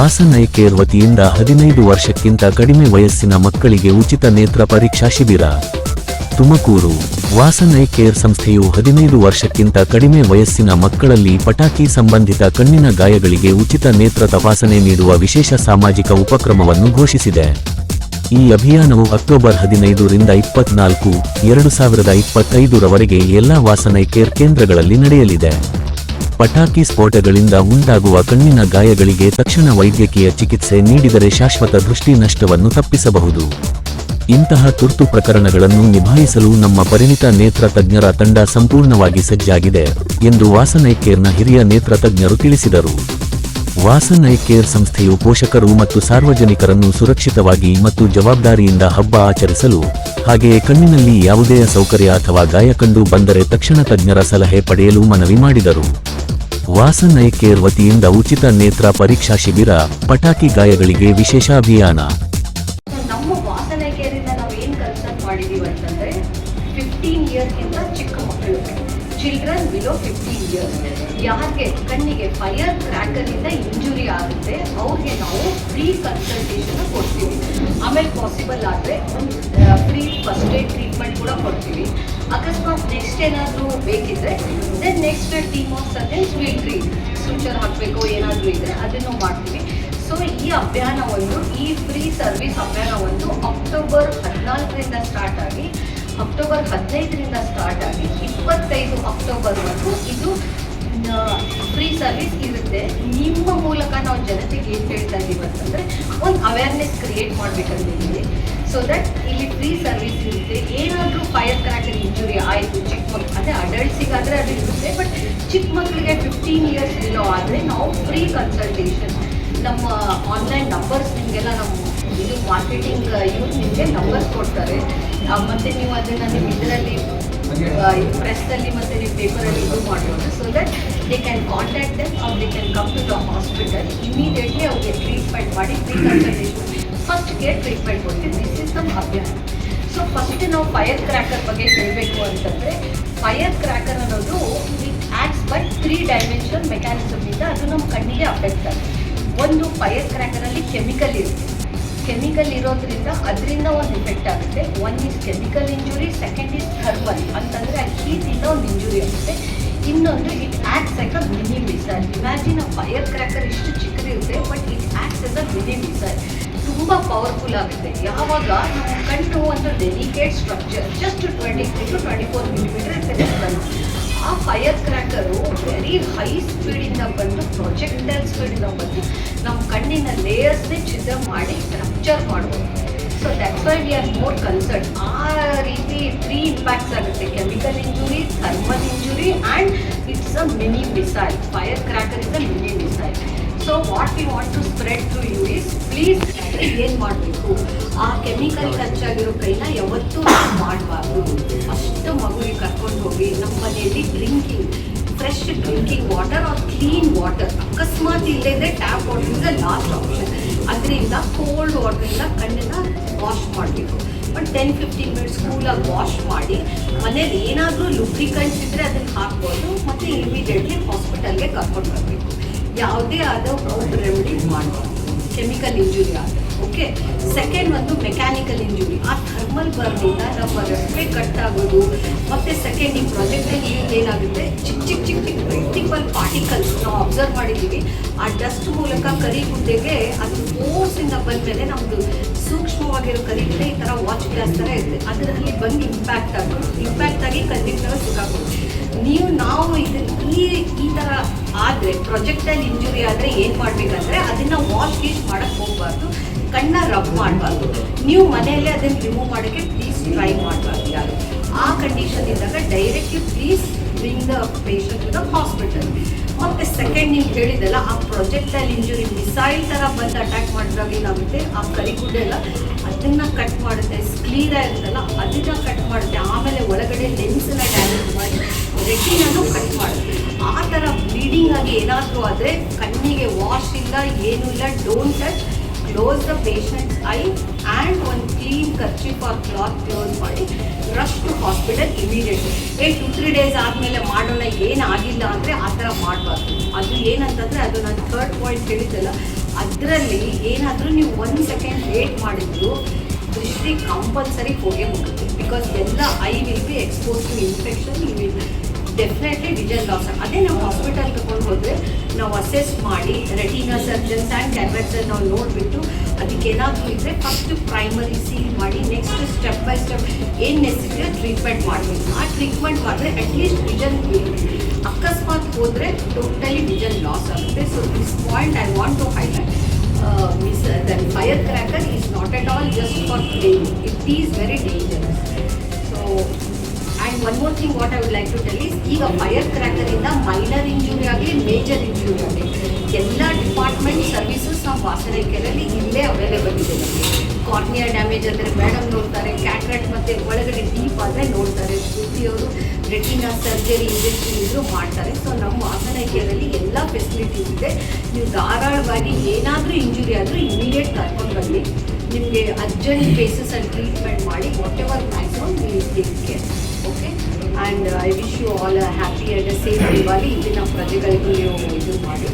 Vasan I care ವತಿಯಿಂದ ಹದಿನೈದು ವರ್ಷಕ್ಕಿಂತ ಕಡಿಮೆ ವಯಸ್ಸಿನ ಮಕ್ಕಳಿಗೆ ಉಚಿತ ನೇತ್ರ ಪರೀಕ್ಷಾ ಶಿಬಿರ. ತುಮಕೂರು ವಾಸನ್ ಕೇರ್ ಸಂಸ್ಥೆಯು ಹದಿನೈದು ವರ್ಷಕ್ಕಿಂತ ಕಡಿಮೆ ವಯಸ್ಸಿನ ಮಕ್ಕಳಲ್ಲಿ ಪಟಾಕಿ ಸಂಬಂಧಿತ ಕಣ್ಣಿನ ಗಾಯಗಳಿಗೆ ಉಚಿತ ನೇತ್ರ ತಪಾಸಣೆ ನೀಡುವ ವಿಶೇಷ ಸಾಮಾಜಿಕ ಉಪಕ್ರಮವನ್ನು ಘೋಷಿಸಿದೆ. ಈ ಅಭಿಯಾನವು ಅಕ್ಟೋಬರ್ ಹದಿನೈದರಿಂದ ಇಪ್ಪತ್ನಾಲ್ಕು, ಎರಡು ಸಾವಿರದ ಇಪ್ಪತ್ತೈದರವರೆಗೆ ಎಲ್ಲಾ ವಾಸನ್ ಕೇರ್ ಕೇಂದ್ರಗಳಲ್ಲಿ ನಡೆಯಲಿದೆ. ಪಟಾಕಿ ಸ್ಫೋಟಗಳಿಂದ ಉಂಟಾಗುವ ಕಣ್ಣಿನ ಗಾಯಗಳಿಗೆ ತಕ್ಷಣ ವೈದ್ಯಕೀಯ ಚಿಕಿತ್ಸೆ ನೀಡಿದರೆ ಶಾಶ್ವತ ದೃಷ್ಟಿ ನಷ್ಟವನ್ನು ತಪ್ಪಿಸಬಹುದು. ಇಂತಹ ತುರ್ತು ಪ್ರಕರಣಗಳನ್ನು ನಿಭಾಯಿಸಲು ನಮ್ಮ ಪರಿಣಿತ ನೇತ್ರ ತಜ್ಞರ ತಂಡ ಸಂಪೂರ್ಣವಾಗಿ ಸಜ್ಜಾಗಿದೆ, ಎಂದು ವಾಸನೈಕೇರ್ನ ಕೇರ್ನ ಹಿರಿಯ ನೇತ್ರ ತಜ್ಞರು ತಿಳಿಸಿದರು. ವಾಸನ್ ಐ ಕೇರ್ ಸಂಸ್ಥೆಯು ಪೋಷಕರು ಮತ್ತು ಸಾರ್ವಜನಿಕರನ್ನು ಸುರಕ್ಷಿತವಾಗಿ ಮತ್ತು ಜವಾಬ್ದಾರಿಯಿಂದ ಹಬ್ಬ ಆಚರಿಸಲು, ಹಾಗೆಯೇ ಕಣ್ಣಿನಲ್ಲಿ ಯಾವುದೇ ಅಸೌಕರ್ಯ ಅಥವಾ ಗಾಯ ಕಂಡು ಬಂದರೆ ತಕ್ಷಣ ತಜ್ಞರ ಸಲಹೆ ಪಡೆಯಲು ಮನವಿ ಮಾಡಿದರು. ವಾಸನ್ ಐ ಕೇರ್ ವತಿಯಿಂದ ಉಚಿತ ನೇತ್ರ ಪರೀಕ್ಷಾ ಶಿಬಿರ, ಪಟಾಕಿ ಗಾಯಗಳಿಗೆ ವಿಶೇಷ ಅಭಿಯಾನ. ಬಿಲೋ ಫಿಫ್ಟಿ ಇಯರ್ಸ್ ಯಾರಿಗೆ ಕಣ್ಣಿಗೆ ಫೈರ್ ಕ್ರ್ಯಾಕರಿಂದ ಇಂಜುರಿ ಆಗುತ್ತೆ, ಅವ್ರಿಗೆ ನಾವು ಫ್ರೀ ಕನ್ಸಲ್ಟೇಷನ್ ಕೊಡ್ತೀವಿ. ಆಮೇಲೆ ಪಾಸಿಬಲ್ ಆದರೆ ಒಂದು ಫ್ರೀ ಫಸ್ಟ್ ಏಡ್ ಟ್ರೀಟ್ಮೆಂಟ್ ಕೂಡ ಕೊಡ್ತೀವಿ. ಅಕಸ್ಮಾತ್ ನೆಕ್ಸ್ಟ್ ಏನಾದರೂ ಬೇಕಿದ್ರೆ then next team of suggest will treat suture ಹಾಕಬೇಕು, ಏನಾದರೂ ಇದ್ರೆ ಅದನ್ನು ಮಾಡ್ತೀವಿ. ಸೊ ಈ ಅಭಿಯಾನವನ್ನು, ಈ ಫ್ರೀ ಸರ್ವಿಸ್ ಅಭಿಯಾನವನ್ನು ಅಕ್ಟೋಬರ್ ಹದಿನಾಲ್ಕರಿಂದ ಸ್ಟಾರ್ಟ್ ಆಗಿ ಅಕ್ಟೋಬರ್ ಹದಿನೈದರಿಂದ ಸ್ಟಾರ್ಟ್ ಆಗಿ ಇಪ್ಪತ್ತೈದು ಅಕ್ಟೋಬರ್ವರೆಗೂ ಇದು ಫ್ರೀ ಸರ್ವಿಸ್ ಇರುತ್ತೆ. ನಿಮ್ಮ ಮೂಲಕ ನಾವು ಜನತೆಗೆ ಏನು ಹೇಳ್ತಾ ಇದ್ದೀವಿ ಅಂತಂದರೆ, ಒಂದು ಅವೇರ್ನೆಸ್ ಕ್ರಿಯೇಟ್ ಮಾಡಬೇಕಂತಿದ್ದೀವಿ ಸೊ ದಟ್ ಇಲ್ಲಿ ಫ್ರೀ ಸರ್ವಿಸ್ ಇರುತ್ತೆ. ಏನಾದರೂ ಫೈರ್ ಕ್ರ್ಯಾಕರ್ ಇಂಜುರಿ ಆಯಿತು, ಚಿಕ್ಕ ಮಕ್ಳು ಅದೇ ಅಡಲ್ಟ್ಸಿಗಾದರೆ ಅದು ಇರುತ್ತೆ ಬಟ್ ಚಿಕ್ಕ ಮಕ್ಕಳಿಗೆ ಫಿಫ್ಟೀನ್ ಇಯರ್ಸ್ ಇಲ್ಲೋ ಆದರೆ ನಾವು ಫ್ರೀ ಕನ್ಸಲ್ಟೇಷನ್ ನಮ್ಮ ಆನ್ಲೈನ್ ನಂಬರ್ಸ್ ನಿಮಗೆಲ್ಲ ನಮ್ಮ ಇದು ಮಾರ್ಕೆಟಿಂಗ್ ಇವ್ರು ನಿಮಗೆ ನಂಬರ್ಸ್ ಕೊಡ್ತಾರೆ. ಮತ್ತೆ ನೀವು ಅದನ್ನು ನಿಮ್ಮ ಇದರಲ್ಲಿ ಪ್ರೆಸ್ಸಲ್ಲಿ ಮತ್ತು ನೀವು ಪೇಪರಲ್ಲಿ ಇದು ಮಾಡ್ಬೋದು. So that they can contact them ಅವ್ರು they can come to the hospital immediately ಅವ್ರಿಗೆ ಟ್ರೀಟ್ಮೆಂಟ್ ಮಾಡಿ free consultation first care treatment ಕೊಡ್ತೀವಿ. ದಿಸ್ ಇಸ್ ನಮ್ಮ ಅಭ್ಯಾಸ. ಸೊ ಫಸ್ಟ್ ನಾವು ಫೈರ್ ಕ್ರ್ಯಾಕರ್ ಬಗ್ಗೆ ಹೇಳಬೇಕು ಅಂತಂದರೆ ಫೈರ್ ಕ್ರ್ಯಾಕರ್ ಅನ್ನೋದು it acts by three dimension ಮೆಕ್ಯಾನಿಸಮಿಂದ ಅದು ನಮ್ಮ ಕಣ್ಣಿಗೆ ಅಫೆಕ್ಟ್ ಆಗುತ್ತೆ. ಒಂದು ಫೈರ್ ಕ್ರ್ಯಾಕರಲ್ಲಿ ಕೆಮಿಕಲ್ ಇರುತ್ತೆ. ಕೆಮಿಕಲ್ ಇರೋದ್ರಿಂದ ಅದರಿಂದ ಒಂದು ಇಫೆಕ್ಟ್ ಆಗುತ್ತೆ. One is chemical injury second is thermal ಅಂತಂದರೆ ಆ ಹೀಟಿಂದ ಒಂದು ಇಂಜುರಿ ಆಗುತ್ತೆ. ಇನ್ನೊಂದು it acts like a mini missile imagine a fire cracker ಇಷ್ಟು ಚಿಕ್ಕದಿರುತ್ತೆ but it acts as a mini missile ತುಂಬ ಪವರ್ಫುಲ್ ಆಗುತ್ತೆ. ಯಾವಾಗ ನಮ್ಮ ಕಣ್ಣು ಒಂದು delicate structure just twenty to twenty four millimeter ಕಣ್ಣು ಆ ಫೈರ್ ಕ್ರ್ಯಾಕರು ವೆರಿ ಹೈ ಸ್ಪೀಡಿಂದ ಬಂದು ಪ್ರೊಜೆಕ್ಟೈಲ್ ಸ್ಪೀಡಿಂದ ಬಂದು ನಮ್ಮ ಕಣ್ಣಿನ ಲೇಯರ್ಸ್ನೇ ಛಿದ್ರ ಮಾಡಿ ರಪ್ಚರ್ ಮಾಡ್ಬೋದು. So that's why we are more concerned ಆ ರೀತಿ ತ್ರೀ ಇಂಪ್ಯಾಕ್ಟ್ಸ್ ಆಗುತ್ತೆ. Chemical injury thermal injury and it's a mini missile fire cracker is a mini missile so what we want to spread to you is please ಏನು ಮಾಡಬೇಕು? ಆ chemical touch ಆಗಿರೋ ಕೈನ ಯಾವತ್ತೂ ಮಾಡಬಾರ್ದು. ಅಷ್ಟು ಮಗುವಿಗೆ ಕರ್ಕೊಂಡು ಹೋಗಿ ನಮ್ಮ ಮನೆಯಲ್ಲಿ drinking fresh drinking water or clean water ಅಕಸ್ಮಾತ್ ಇಲ್ಲದೆ tap water is last option ಅದರಿಂದ ಕೋಲ್ಡ್ ವಾಟರಿಂದ ಕಣ್ಣನ್ನು ವಾಶ್ ಮಾಡಬೇಕು. ಬಟ್ ಟೆನ್ ಫಿಫ್ಟೀನ್ ಮಿನಿಟ್ಸ್ ಕೂಲಾಗಿ ವಾಶ್ ಮಾಡಿ ಮನೇಲಿ ಏನಾದರೂ ಲುಬ್ರಿಕಂಟ್ಸ್ ಇದ್ದರೆ ಅದನ್ನು ಹಾಕ್ಬೋದು ಮತ್ತು ಇಮಿಡಿಯೇಟ್ಲಿ ಹಾಸ್ಪಿಟಲ್ಗೆ ಕರ್ಕೊಂಡು ಬರಬೇಕು. ಯಾವುದೇ ಆದ ರೆಮಿಡಿ ಮಾಡಬಾರ್ದು ಕೆಮಿಕಲ್ ಇಂಜುರಿ ಆದರೆ ಓಕೆ ಸೆಕೆಂಡ್ ಒಂದು ಮೆಕ್ಯಾನಿಕಲ್ ಇಂಜುರಿ ಆ ಥರ್ಮಲ್ ಬರ್ನಿಂದ ನಮ್ಮ ರೆಸ್ಪೆ ಕಟ್ ಆಗೋದು, ಮತ್ತು ಸೆಕೆಂಡ್ ಈ ಪ್ರಾಜೆಕ್ಟಲ್ಲಿ ಏನಾಗುತ್ತೆ? ಚಿಕ್ಕ ಚಿಕ್ಕ ಚಿಕ್ಕ ಚಿಕ್ಕ ಮಲ್ಟಿಪಲ್ ಪಾರ್ಟಿಕಲ್ಸ್ ನಾವು ಅಬ್ಸರ್ವ್ ಮಾಡಿದ್ದೀವಿ. ಆ ಡಸ್ಟ್ ಮೂಲಕ ಕರಿ ಗುಡ್ಡೆಗೆ ಅದು ಫೋರ್ಸಿಂದ ಬಂದಮೇಲೆ ನಮ್ಮದು ಸೂಕ್ಷ್ಮವಾಗಿರೋ ಕರಿಗುಡ್ಡೆ ಈ ಥರ ವಾಚ್ ಗ್ಲಾಸ್ ಥರ ಇರುತ್ತೆ. ಅದರಲ್ಲಿ ಬಂದು ಇಂಪ್ಯಾಕ್ಟ್ ಆಗೋದು. ಇಂಪ್ಯಾಕ್ಟ್ ಆಗಿ ಕಣ್ಣಿಗೆ ಸಿಕ್ಕಾಕೋದು ನೀವು ನಾವು ಇದನ್ನ ಈ ಈ ಥರ ಆದರೆ ಪ್ರೊಜೆಕ್ಟಲ್ಲಿ ಇಂಜುರಿ ಆದರೆ ಏನು ಮಾಡಬೇಕಂದ್ರೆ ಅದನ್ನು ವಾಶ್ ಗೀಸ್ ಮಾಡೋಕ್ಕೆ ಹೋಗಬಾರ್ದು, ಕಣ್ಣ ರಬ್ ಮಾಡಬಾರ್ದು. ನೀವು ಮನೆಯಲ್ಲೇ ಅದನ್ನು ರಿಮೂವ್ ಮಾಡಕ್ಕೆ ಪ್ಲೀಸ್ ಟ್ರೈ ಮಾಡಬಾರ್ದು ಯಾರು. ಆ ಕಂಡೀಷನ್ ಇದ್ದಾಗ directly please bring the patient to the hospital ಮತ್ತೆ ಸೆಕೆಂಡ್ ನೀವು ಹೇಳಿದಲ್ಲ ಆ ಪ್ರೊಜೆಕ್ಟಲ್ಲಿ ಇಂಜುರಿ ಮಿಸೈಲ್ ಥರ ಬಂದು ಅಟ್ಯಾಕ್ ಮಾಡಿದಾಗ ಏನಾಗುತ್ತೆ? ಆ ಕರಿಗುಡ್ಡೆ ಎಲ್ಲ ಅದನ್ನು ಕಟ್ ಮಾಡುತ್ತೆ ಸ್ಕ್ಲೀರ ಇರುತ್ತಲ್ಲ, ಅದನ್ನು ಕಟ್ ಮಾಡುತ್ತೆ. ಆಮೇಲೆ ಒಳಗಡೆ ಲೆನ್ಸನ್ನ ಡ್ಯಾಮೇಜ್ ಮಾಡಿ ರೆಟಿನೂ ಕಟ್ ಮಾಡುತ್ತೆ ಆ ಥರ ಬ್ಲೀಡಿಂಗ್ ಆಗಿ ಏನಾದರೂ ಆದರೆ ಕಣ್ಣಿಗೆ ವಾಶ್ ಇಲ್ಲ, ಏನೂ ಇಲ್ಲ don't touch close the patient's eye and ಒಂದು ಕ್ಲೀನ್ ಕರ್ಚಿಪ್ ಆ ಕ್ಲಾತ್ ಕ್ಲೋಸ್ ಮಾಡಿ rush to hospital immediate a two three days ಆದಮೇಲೆ ಮಾಡೋಣ ಏನಾಗಿಲ್ಲ ಅಂದರೆ ಆ ಥರ ಮಾಡಬಾರ್ದು. ಅದು ಏನಂತಂದರೆ ಅದು ನಾನು ಥರ್ಡ್ ಪಾಯಿಂಟ್ ಹೇಳಿದ್ದಲ್ಲ. ಅದರಲ್ಲಿ ಏನಾದರೂ ನೀವು ಒಂದು ಸೆಕೆಂಡ್ ಲೇಟ್ ಮಾಡಿದ್ರು, ದೃಷ್ಟಿ ಕಂಪಲ್ಸರಿ ಹೋಗೇ ಹೋಗುತ್ತೆ. ಬಿಕಾಸ್ ಎಲ್ಲ eye will be expose to infection you will definitely vision loss ಅದೇ ನಾವು ಹಾಸ್ಪಿಟಲ್ ತಗೊಂಡು ಹೋದರೆ ನಾವು ಅಸೆಸ್ ಮಾಡಿ ರೆಟಿನಾ ಸರ್ಜನ್ಸ್ ಆ್ಯಂಡ್ ಕ್ಯಾನ್ವರ್ಸಲ್ಲಿ ನಾವು ನೋಡಿಬಿಟ್ಟು ಅದಕ್ಕೆ ಏನಾದರೂ ಇದ್ದರೆ ಫಸ್ಟ್ ಪ್ರೈಮರಿ ಸೀಲ್ ಮಾಡಿ ನೆಕ್ಸ್ಟ್ ಸ್ಟೆಪ್ ಬೈ ಸ್ಟೆಪ್ ಏನು ನೆಸಿಟಿ ಟ್ರೀಟ್ಮೆಂಟ್ ಮಾಡಬೇಕು. ಆ ಟ್ರೀಟ್ಮೆಂಟ್ ಮಾಡಿದ್ರೆ ಅಟ್ಲೀಸ್ಟ್ ವಿಜನ್ ಅಕಸ್ಮಾತ್ ಹೋದರೆ ಟೋಟಲಿ ವಿಜನ್ ಲಾಸ್ ಆಗುತ್ತೆ. So this point I want to highlight miss than fire cracker is not at all just for playing it is very dangerous so and one more thing what I would like to tell fire ಕ್ರ್ಯಾಕರಿಂದ minor injury ಆಗಲಿ major injury ಆಗಲಿ ಎಲ್ಲ department services ನಮ್ಮ ವಾಸನಕೆರೆಯಲ್ಲಿ ಇಲ್ಲೇ available ಇದೆ ನಮಗೆ. Cornea damage ಅಂದರೆ madam ನೋಡ್ತಾರೆ cataract ಮತ್ತು ಒಳಗಡೆ ಡೀಪ್ ಆದರೆ ನೋಡ್ತಾರೆ. ಅವರು ರೆಟಿನ ಸರ್ಜರಿ ಇಂಜೆಕ್ಷನ್ ಇದ್ದರೂ ಮಾಡ್ತಾರೆ. ಸೊ ನಮ್ಮ ವಾಸನಕೆರೆಯಲ್ಲಿ ಎಲ್ಲ ಫೆಸಿಲಿಟೀಸ್ ಇದೆ. ನೀವು ಧಾರಾಳವಾಗಿ ಏನಾದರೂ ಇಂಜುರಿ ಆದರೂ ಇಮಿಡಿಯೇಟ್ ಕರ್ಕೊಂಡು ಬನ್ನಿ. ನಿಮಗೆ ಅರ್ಜೆಂಟ್ ಬೇಸಿಸಲ್ಲಿ ಟ್ರೀಟ್ಮೆಂಟ್ ಮಾಡಿ ವಾಟ್ ಎವರ್ ಮ್ಯಾಕ್ಸಿಮಮ್ ನೀವು take okay and I wish you all happy and safe Diwali ಇಲ್ಲಿನ ಪ್ರಜೆಗಳಿಗೂ ನೀವು ಇದು ಮಾಡಿ